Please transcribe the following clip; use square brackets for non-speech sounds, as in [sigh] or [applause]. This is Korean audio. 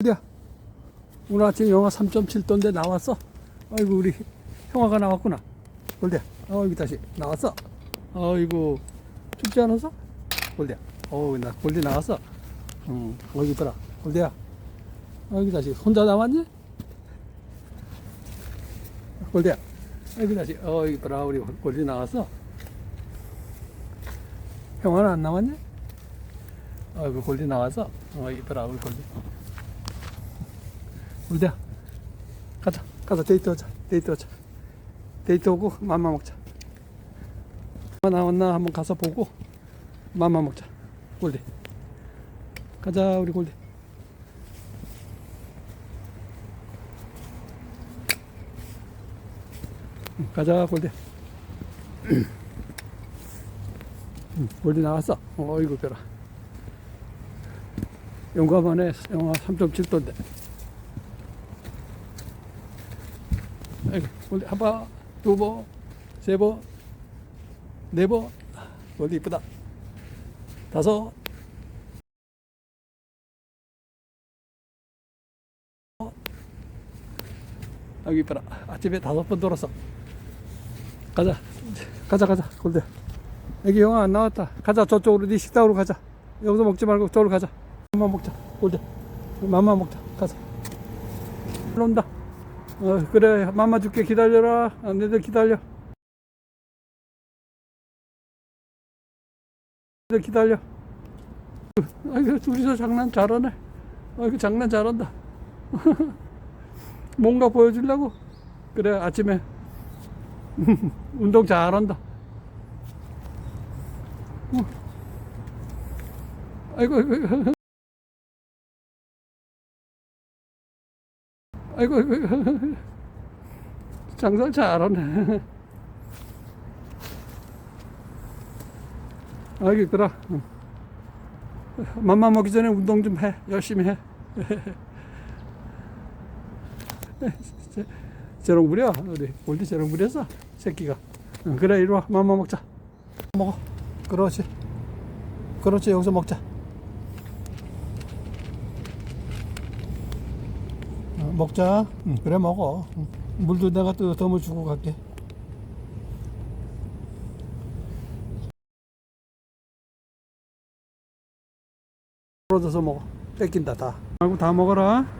어디야? 오늘 아침 영하 3.7도인데 나왔어? 아이고 우리 형아가 나왔구나. 골대야. 어 여기 다시 나왔어. 아이고 춥지 않았어? 골대야. 어나 골대 나왔어. 응. 어이구 있더라. 골대야. 어, 여기 다시 혼자 나왔니? 골대야. 여기 다시 어 여기 있더라. 우리 골대 나왔어. 형아는 안 나왔니? 아이고 골대 나왔어. 어 여기 있더라. 우리 골대. 우리야 가자 가자. 데이트 하자 데이트 하자. 데이트 오고 맘마 먹자. 맘마 나왔나 한번 가서 보고 맘마 먹자. 골대 가자 우리 골대 응, 가자 골대 응, 골대 나왔어. 어이구 벼라 용감하네 영하 3.7도인데 아이고, 골대 한 번, 두 번, 세 번, 네 번. 골대 이쁘다. 다섯. 아이고 이쁘다. 아침에 다섯 번 돌았어. 가자. 가자 가자 골대. 여기 영화 안 나왔다. 가자 저쪽으로 네 식당으로 가자. 여기서 먹지 말고 저기로 가자. 맘마 먹자. 골대. 맘마 먹자. 가자. 일로 온다. 어, 그래, 맘마 줄게 기다려라. 아, 너희들 기다려. 너희들 기다려. 아이고, 둘이서 장난 잘하네. 아이고, 장난 잘한다. [laughs] 뭔가 보여주려고? 그래, 아침에. [laughs] 운동 잘한다. 어. 아이고, 아이고, 아이고. 아이고. 장사 잘하네. 응. 맘마 먹기 전에 운동 좀 해. 열심히 해. 저- 저런 부려. 우리 골디 저런 부렸어. 새끼가. 응, 그래, 이리 와. 맘마 먹자. 먹어. 그렇지. 그렇지, 여기서 먹자. 먹자. 응, 그래 먹어. 응. 물도 내가 또 덤을 주고 갈게. 떨어져서 먹어. 뺏긴다 다. 아이고 다 먹어라.